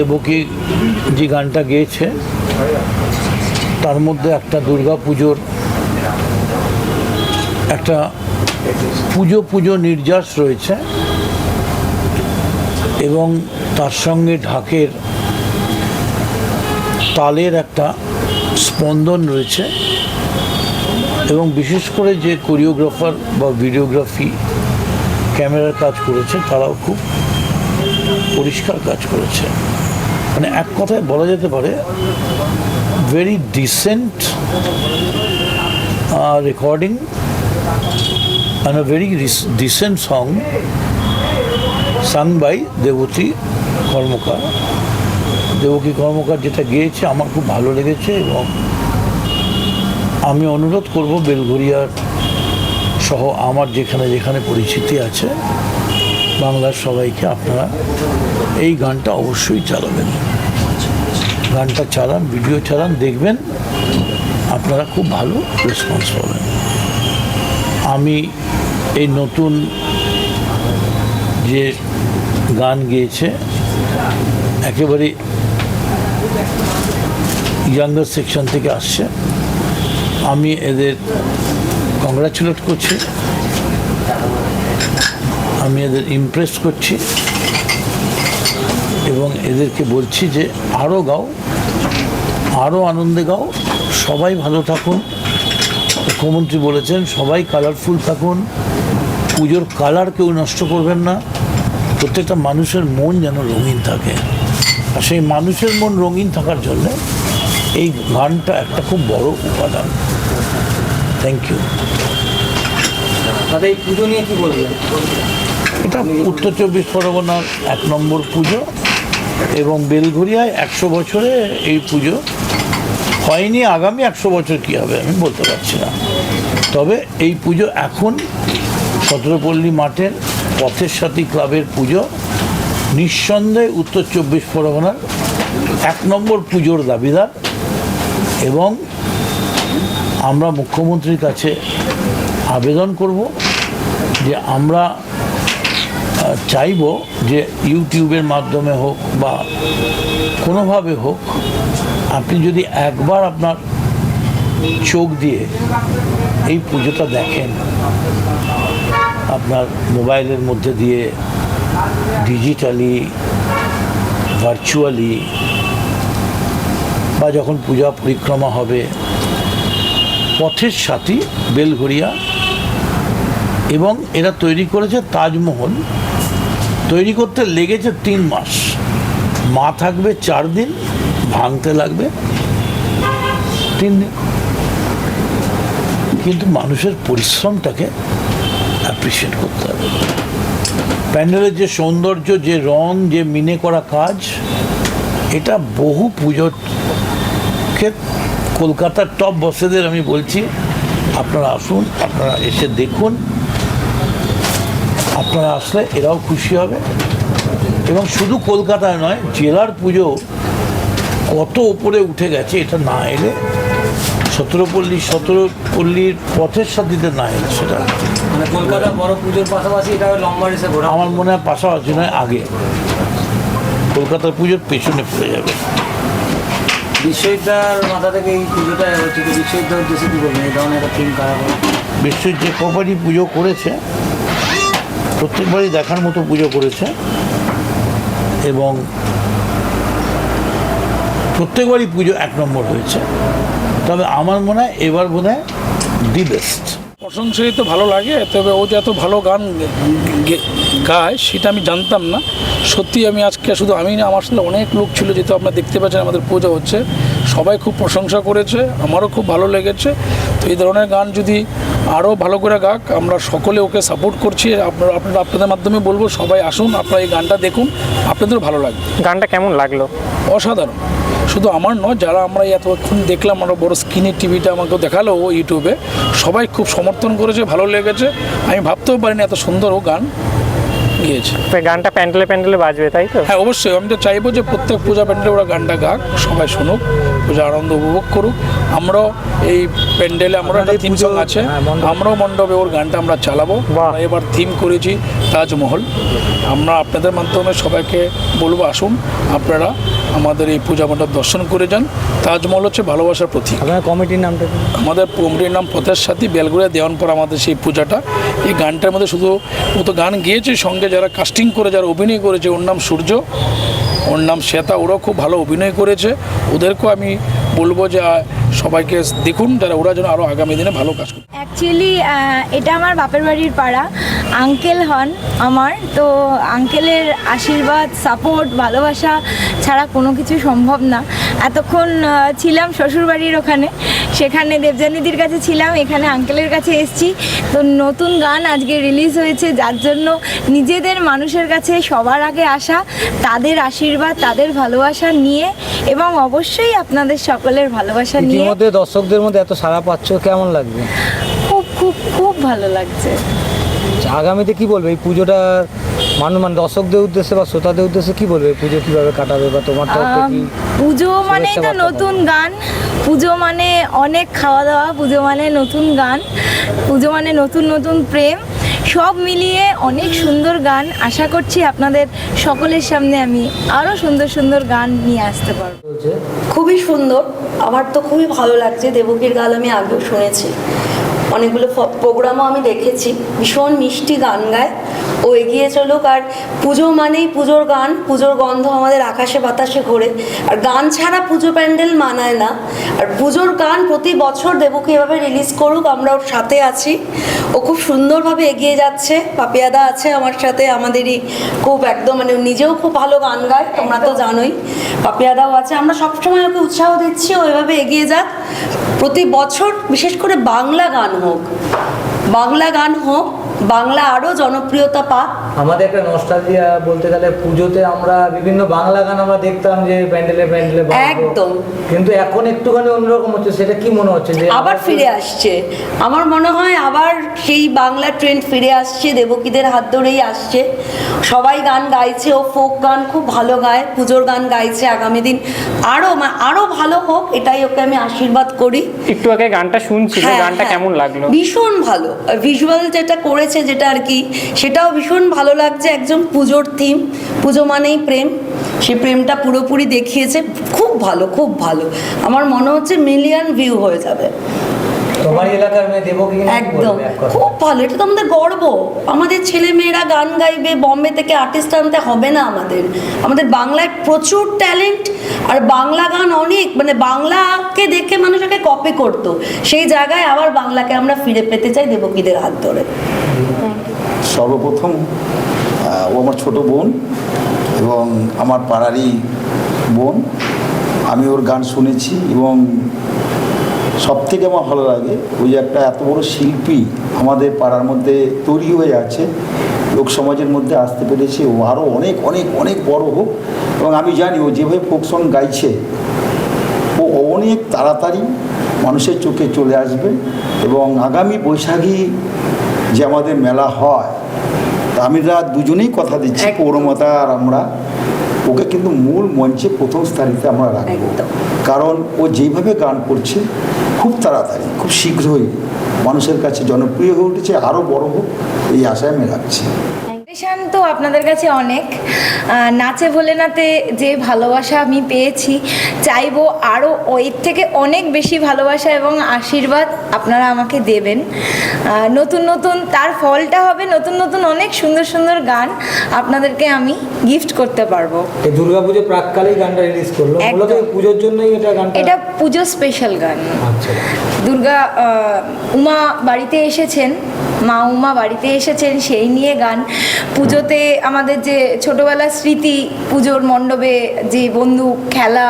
দেবকী যে গানটা গেয়েছে, তার মধ্যে একটা দুর্গা পুজোর একটা পুজো পুজো নির্যাস রয়েছে এবং তার সঙ্গে ঢাকের তালের একটা স্পন্দন রয়েছে এবং বিশেষ করে যে কোরিওগ্রাফার বা ভিডিওগ্রাফি ক্যামেরার কাজ করেছে, তারাও খুব পরিষ্কার কাজ করেছে। মানে এক কথায় বলা যেতে পারে very decent recording a very res- decent song sung Debati Karmakar Debaki Karmakar যেটা গেয়েছে আমার খুব ভালো লেগেছে এবং আমি অনুরোধ করব বেলঘরিয়ার সহ আমার যেখানে যেখানে পরিচিতি আছে, বাংলার সবাইকে আপনারা এই গানটা অবশ্যই চালাবেন। গানটা চালান ভিডিও চালান, দেখবেন আপনারা খুব ভালো রেসপন্স পাবেন। আমি এই নতুন যে গান গেয়েছে, একেবারে ইয়াঙ্গার সেকশন থেকে আসছে। আমি এদের কংগ্রাচুলেট করছি। আমি এদের ইমপ্রেস করছি। এবং এদেরকে বলছি যে আরও গাও আরও আনন্দে গাও। সবাই ভালো থাকুন। মুখ্যমন্ত্রী বলেছেন সবাই কালারফুল থাকুন। পুজোর কালার কেউ নষ্ট করবেন না। প্রত্যেকটা মানুষের মন যেন রঙিন থাকে। আর সেই মানুষের মন রঙিন থাকার জন্য এই গানটা একটা খুব বড় উপাদান। থ্যাংক ইউ এই পুজো নিয়ে কি বলবেন? এটা উত্তর চব্বিশ পরগনার এক নম্বর পুজো। এবং বেলঘরিয়ায় একশো বছরে এই পুজো হয়নি, আগামী একশো বছর কী হবে আমি বলতে পারছি না। তবে এই পুজো এখন সতেরোপল্লী মাঠের পথের সাথী ক্লাবের পুজো, নিঃসন্দেহে উত্তর চব্বিশ পরগনার এক নম্বর পুজোর দাবিদার এবং আমরা মুখ্যমন্ত্রীর কাছে আবেদন করব যে আমরা চাইব যে ইউটিউবের মাধ্যমে হোক বা কোনোভাবে হোক, আপনি যদি একবার আপনার চোখ দিয়ে এই পুজোটা দেখেন, আপনার মোবাইলের মধ্যে দিয়ে ডিজিটালি ভার্চুয়ালি বা যখন পূজা পরিক্রমা হবে, পথের সাথী বেলঘরিয়া এবং এরা তৈরি করেছে তাজমহল। তৈরি করতে লেগেছে তিন মাস। মা থাকবে চার দিন, ভাঙতে লাগবে তিন দিন। কিন্তু মানুষের পরিশ্রমটাকে অ্যাপ্রিসিয়েট করতে হবে। প্যান্ডেলের যে সৌন্দর্য, যে রং, যে মিনে করা কাজ, এটা বহু পুজোকে কলকাতার টপ বসেদের আমি বলছি, আপনারা আসুন, আপনারা এসে দেখুন। আপনারা আসলে এরাও খুশি হবে। এবং শুধু কলকাতায় নয় জেলার পুজো কত ওপরে উঠে গেছে এটা না এলে সতেরোপল্লী সতেরোপল্লীর পথের সাথীতে না এলে সেটা। মানে কলকাতা বড় পুজোর পাশাপাশি এটা লম্বা ঘোরা। আমার মনে হয় পাশাপাশি নয় আগে। কলকাতার পুজোর পেছনে পড়ে যাবে। মাথা থেকে এই পুজোটা হচ্ছে কি উদ্দেশ্যে কি বলবেন? এই ধরনের একটা থিম করা হবে বিশ্বের যে কপারি পুজো করেছে প্রত্যেকবারই দেখার মতো পুজো করেছে। এবং প্রত্যেকবারই পুজো এক নম্বর হয়েছে। তবে আমার মনে হয় এবার বোধ হয় দি বেস্ট। প্রশংসাই তো ভালো লাগে, তবে ও যে এত ভালো গান গায়, সেটা আমি জানতাম না। সত্যি আমি আজকে শুধু আমি না, আমার সাথে অনেক লোক ছিল যেহেতু আপনারা দেখতে পাচ্ছেন আমাদের পুজো হচ্ছে। সবাই খুব প্রশংসা করেছে, আমারও খুব ভালো লেগেছে। তো এই ধরনের গান যদি আরও ভালো করে গাক আমরা সকলে ওকে সাপোর্ট করছি। আপনারা আপনারা আপনাদের মাধ্যমে বলব সবাই আসুন আপনারা এই গানটা দেখুন আপনাদেরও ভালো লাগবে। গানটা কেমন লাগল? অসাধারণ। শুধু আমার নয় যারা আমরা এই এতক্ষণ দেখলাম আমরা বড় স্ক্রিনের টিভিটা আমাকে দেখাল ও ইউটিউবে সবাই খুব সমর্থন করেছে ভালো লেগেছে। আমি ভাবতেও পারিনি এত সুন্দর ও গান। গিয়েছে। তো গানটা প্যান্ডেলে প্যান্ডেলে বাজবে তাই তো? হ্যাঁ অবশ্যই। আমি তো চাইব যে প্রত্যেক পূজা প্যান্ডেলে ওরা গানটা গাক সবাই শুনুক পূজা আনন্দ উপভোগ করুক। আমরাও এই প্যান্ডেলে আমরা একটা থিম সং আছে। আমরাও মণ্ডপে ওর গানটা আমরা চালাবো। এবার থিম করেছি তাজমহল। আমরা আপনাদের মাধ্যমে সবাইকে বলব আসুন আপনারা আমাদের এই পূজা মণ্ডপ দর্শন করে যান। তাজমহল হচ্ছে ভালোবাসার প্রতীক। আপনার কমিটির নামটা আমাদের কমিটির নাম পথের সাথী বেলগুড়িয়া দেওয়ানপর আমাদের সেই পূজাটা। এই গানটার মধ্যে শুধু ও তো গান গিয়েছে সঙ্গে যারা কাস্টিং করে যারা অভিনয় করেছে ওর নাম সূর্য ওর নাম শ্বেতা ওরাও খুব ভালো অভিনয় করেছে। ওদেরকেও আমি বলব যে সবাইকে দেখুন যারা ওরা যেন আরও আগামী দিনে ভালো কাজ করে। অ্যাকচুয়ালি এটা আমার বাপের বাড়ির পাড়া। আঙ্কেল হন আমার। তো আঙ্কেলের আশীর্বাদ সাপোর্ট ভালোবাসা ছাড়া কোনো কিছু সম্ভব না। এতক্ষণ ছিলাম শ্বশুরবাড়ির ওখানে। সেখানে দেবজানিদির কাছে ছিলাম এখানে আঙ্কেলের কাছে এসেছি। তো নতুন গান আজকে রিলিজ হয়েছে যার জন্য নিজেদের মানুষের কাছে সবার আগে আসা তাদের আশীর্বাদ তাদের ভালোবাসা নিয়ে এবং অবশ্যই আপনাদের সকলের ভালোবাসা নিয়ে। দর্শকদের মধ্যে এত সাড়া পাচ্ছ কেমন লাগবে? খুব খুব খুব ভালো লাগছে। আগামীতে কি বলবে? এই পুজোটা মানুষ মানে দর্শকদের উদ্দেশ্যে বা শ্রোতাদের উদ্দেশ্যে কি বলবে? এই পুজো কীভাবে কাটাবে বা তোমার পুজো মানে তো নতুন গান। পুজো মানে অনেক খাওয়া দাওয়া পুজো মানে নতুন গান। পুজো মানে নতুন নতুন প্রেম। সব মিলিয়ে অনেক সুন্দর গান। আশা করছি আপনাদের সকলের সামনে আমি আরও সুন্দর সুন্দর গান নিয়ে আসতে পারব। খুবই সুন্দর। আমার তো খুবই ভালো লাগছে। দেবকীর গাল আমি আগেও শুনেছি। অনেকগুলো প্রোগ্রামও আমি দেখেছি। ভীষণ মিষ্টি গান গায়। ও এগিয়ে চলুক আর পুজো মানেই পুজোর গান পুজোর গন্ধ আমাদের আকাশে বাতাসে ঘোরে। আর গান ছাড়া পুজো প্যান্ডেল মানায় না। আর পুজোর গান প্রতি বছর দেবকী এভাবে রিলিজ করুক আমরা ওর সাথে আছি। ও খুব সুন্দরভাবে এগিয়ে যাচ্ছে। পাপিয়াদা আছে আমার সাথে আমাদেরই খুব একদম মানে নিজেও খুব ভালো গান গায় তোমরা তো জানোই। পাপিয়াদাও আছে। আমরা সবসময় ওকে উৎসাহ দিচ্ছি ও এভাবে এগিয়ে যাক। প্রতি বছর বিশেষ করে বাংলা গান হোক। বাংলা গান হোক বাংলা আরও জনপ্রিয়তা পাক? আমাদের একটা নস্টালজিয়া বলতে গেলে পুজোতে আমরা বিভিন্ন বাংলা গান আমরা দেখতাম যে প্যান্ডেলে প্যান্ডেলে একদম। কিন্তু এখন একটুখানি অন্যরকম হচ্ছে সেটা কি মনে হচ্ছে যে আবার ফিরে আসছে। আমার মনে হয় আবার সেই বাংলা ট্রেন্ড ফিরে আসছে দেবকীদের হাত ধরেই আসছে। সবাই গান গাইছে ও ফোক গান খুব ভালো গায় পুজোর গান গাইছে আগামী দিন। আরও আরও ভালো হোক এটাই ওকে আমি আশীর্বাদ করি। একটু আগে গানটা শুনছি হ্যাঁ, গানটা হ্যাঁ। কেমন লাগল? ভীষণ ভালো। ভিজুয়াল যেটা করেছে যেটা আর কি। সেটাও ভীষণ ভালো লাগছে একজন পুজোর থিম পুজো মানেই প্রেম। সে প্রেমটা পুরোপুরি দেখিয়েছে খুব ভালো খুব ভালো। আমার মনে হচ্ছে মিলিয়ন ভিউ হয়ে যাবে। একদম? খুব ভালো এটা তো আমাদের গর্ব। আমাদের ছেলে মেয়েরা গান গাইবে বম্বে থেকে আর্টিস্ট আনতে হবে না আমাদের। আমাদের বাংলায় প্রচুর ট্যালেন্ট আর বাংলা গান অনেক মানে বাংলাকে দেখে মানুষ আগে কপি করতো। সেই জায়গায় আবার বাংলাকে আমরা ফিরে পেতে চাই দেবকীদের হাত ধরে। সর্বপ্রথম ও আমার ছোট বোন এবং আমার পাড়ারই বোন। আমি ওর গান শুনেছি এবং সব থেকে আমার ভালো লাগে, ওই একটা এত বড় শিল্পী আমাদের পাড়ার মধ্যে তৈরি হয়ে আছে, লোক সমাজের মধ্যে আসতে পেরেছে, ও আরও অনেক অনেক অনেক বড় হোক। এবং আমি জানি ও যেভাবে ফোক সং গাইছে, ও অনেক তাড়াতাড়ি মানুষের চোখে চলে আসবে এবং আগামী বৈশাখী যে আমাদের মেলা হয় তা আমরা দুজনেই কথা দিচ্ছি পৌরমতা আর আমরা ওকে কিন্তু মূল মঞ্চে প্রথম স্থানিতে আমরা রাখব। কারণ ও যেইভাবে গান করছে খুব তাড়াতাড়ি খুব শীঘ্রই মানুষের কাছে জনপ্রিয় হয়ে উঠেছে আরও বড় হোক এই আশায় আমি রাখছি। ইমপ্রেশন তো আপনাদের কাছে অনেক। নাচে ভোলেনাতে যে ভালোবাসা আমি পেয়েছি চাইব আরও এর থেকে অনেক বেশি ভালোবাসা এবং আশীর্বাদ আপনারা আমাকে দেবেন। নতুন নতুন তার ফলটা হবে নতুন নতুন অনেক সুন্দর সুন্দর গান আপনাদেরকে আমি গিফট করতে পারব। দুর্গাপুজো প্রাককালেই গানটা রিলিজ করল? পুজোর জন্যই এটা গানটা এটা পুজো স্পেশাল গান। আচ্ছা। দুর্গা উমা বাড়িতে এসেছেন মা উমা বাড়িতে এসেছেন সেই নিয়ে গান। পুজোতে আমাদের যে ছোটবেলার স্মৃতি পুজোর মণ্ডপে যে বন্ধু খেলা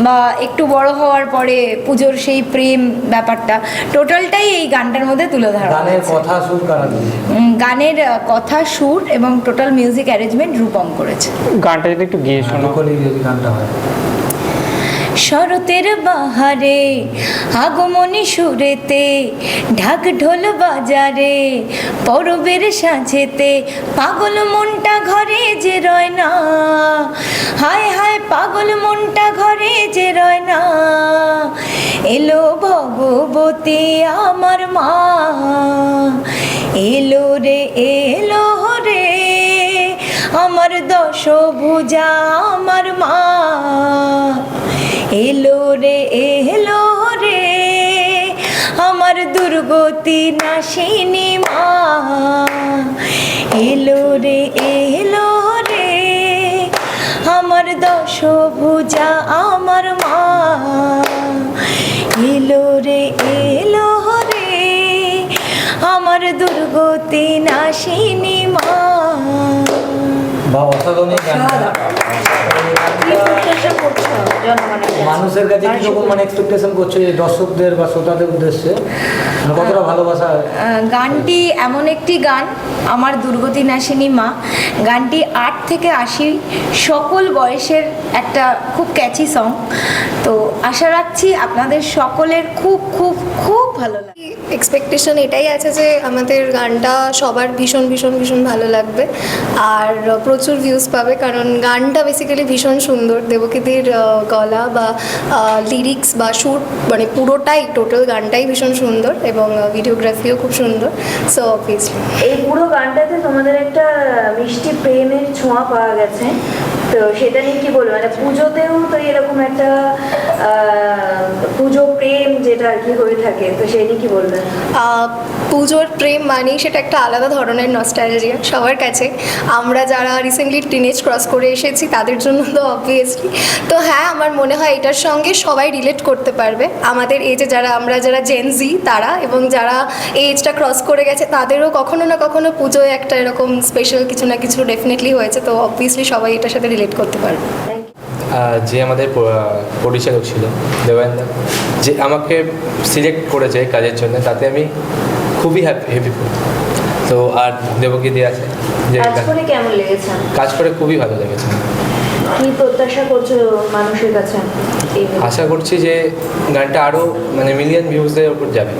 বা একটু বড় হওয়ার পরে পুজোর সেই প্রেম ব্যাপারটা টোটালটাই এই গানটার মধ্যে তুলে ধরা গানের কথা সুর কারা দিয়েছে? উম, গানের কথা সুর এবং টোটাল মিউজিক অ্যারেঞ্জমেন্ট রূপম করেছে। গানটা যদি একটু গিয়ে শোনো। গানটা হয়। শরতের বাহারে, আগমনী সুরেতে ঢাক ঢোল বাজারে, পরবের সাঁঝেতে, পাগল মনটা ঘরে যে রয় না। হায় হায় পাগল মনটা ঘরে যে রয় না। এলো ভগবতী আমার মা। এলো রে এলো রে, আমার দশ ভুজা আমার মা। এলো রে এলো রে। আমার দুর্গতি নাসিনী মা। এলো রে এলো রে। আমার দশ ভুজা আমার মা। এলো রে এলো রে। আমার দুর্গতি নাসিনী মা। বা অসাধারণ এই গানটা। কি প্রত্যাশা করছ জনগণের কাছে? মানুষের কাছে কীরকম মানে এক্সপেকটেশন করছ দর্শকদের বা শ্রোতাদের উদ্দেশ্যে? মানে কতটা ভালোবাসা? গানটি এমন একটি গান আমার দুর্গতি নাসিনী মা। গানটি আট থেকে আশি সকল বয়সের একটা খুব ক্যাচি সং তো আশা রাখছি আপনাদের সকলের খুব খুব খুব ভালো লাগে এক্সপেকটেশন এটাই আছে যে আমাদের গানটা সবার ভীষণ ভীষণ ভীষণ ভালো লাগবে। আর প্রচুর ভিউজ পাবে কারণ গানটা বেসিক্যালি ভীষণ সুন্দর। দেবকীদির আহ, গলা বা লিরিক্স বা শ্যুট মানে পুরোটাই টোটাল গানটাই ভীষণ সুন্দর এবং ভিডিওগ্রাফিও খুব সুন্দর সো অবভিয়াসলি এই পুরো গানটাতে তোমাদের একটা মিষ্টি প্রেমের ছোঁয়া পাওয়া গেছে তো সেটা নিয়ে কি বলব? মানে পুজোতেও তো এরকম একটা পুজো প্রেম যেটা আর কি হয়ে থাকে তো সেই নিয়ে কি বলবেন? পুজোর প্রেম মানেই সেটা একটা আলাদা ধরনের নস্টালজিয়া সবার কাছে। আমরা যারা রিসেন্টলি টিনেজ ক্রস করে এসেছি তাদের জন্য তো অবভিয়াসলি তো হ্যাঁ আমার মনে হয় এটার সঙ্গে সবাই রিলেট করতে পারবে। আমাদের এজে যারা আমরা যারা জেনজি তারা এবং যারা এই এজটা ক্রস করে গেছে তাদেরও কখনো না কখনো পুজোয় একটা এরকম স্পেশাল কিছু না কিছু ডেফিনেটলি হয়েছে। তো অবভিয়াসলি সবাই এটার সাথে রিলেট করতে পারবে। যে আমাদের পরিচালক ছিল দেবেন্দা যে আমাকে সিলেক্ট করেছে কাজের জন্য তাতে আমি খুবই হ্যাপি হ্যাপি তো আর দেবকীদি আছে যে কাজ করে কেমন লেগেছে? কাজ করে খুবই ভালো লেগেছে। কি প্রত্যাশা করছ মানুষের কাছে? আশা করছি যে গানটা আরও মানে মিলিয়ন ভিউজের উপর যাবে।